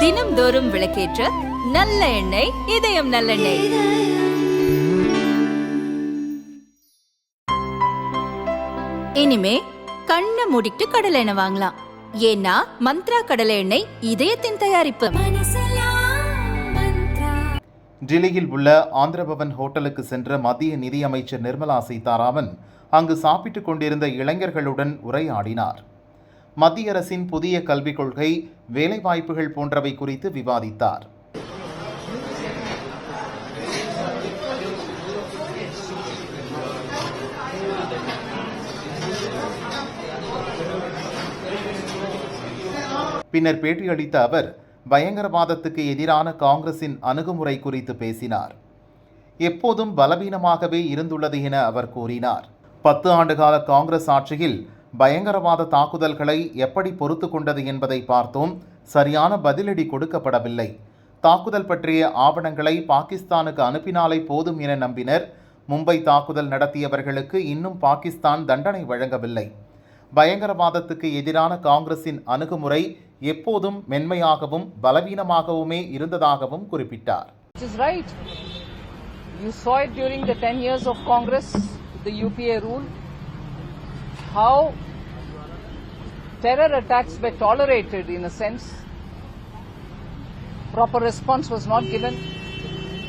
தினம்தோறும் விளக்கேற்ற நல்ல எண்ணெய் இதயம் நல்லெண்ணெய். இனிமே கண்ணை மூடிட்டு கடலை எண்ணெய் வாங்கலாம். ஏன்னா மந்த்ரா கடலை எண்ணெய் இதயத்தின் தயாரிப்பு. டில்லியில் உள்ள ஆந்திரபவன் ஹோட்டலுக்கு சென்ற மத்திய நிதியமைச்சர் நிர்மலா சீதாராமன் அங்கு சாப்பிட்டுக் கொண்டிருந்த இளைஞர்களுடன் உரையாடினார். மத்திய அரசின் புதிய கல்விக் கொள்கை வேலைவாய்ப்புகள் போன்றவை குறித்து விவாதித்தார். பின்னர் பேட்டியளித்த அவர் பயங்கரவாதத்துக்கு எதிரான காங்கிரசின் அணுகுமுறை குறித்து பேசினார். எப்போதும் பலவீனமாகவே இருந்துள்ளது என அவர் கூறினார். பத்து ஆண்டுகால காங்கிரஸ் ஆட்சியில் பயங்கரவாத தாக்குதல்களை எப்படி பொறுத்து கொண்டது என்பதை பார்த்தும். சரியான பதிலடி கொடுக்கப்படவில்லை. தாக்குதல் பற்றிய ஆவணங்களை பாகிஸ்தானுக்கு அனுப்பினாலே போதும் என நம்பினர். மும்பை தாக்குதல் நடத்தியவர்களுக்கு இன்னும் பாகிஸ்தான் தண்டனை வழங்கவில்லை. பயங்கரவாதத்துக்கு எதிரான காங்கிரசின் அணுகுமுறை எப்போதும் மென்மையாகவும் பலவீனமாகவுமே இருந்ததாகவும் குறிப்பிட்டார். You saw it during the 10 years of Congress, the UPA rule, how terror attacks were tolerated in a sense. Proper response was not given.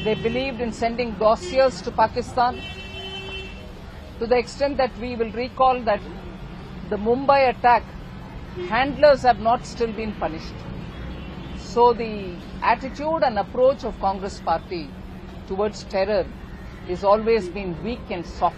They believed in sending dossiers to Pakistan to the extent that we will recall that the Mumbai attack, handlers have not still been punished. So the attitude and approach of Congress party towards terror is always been weak and soft.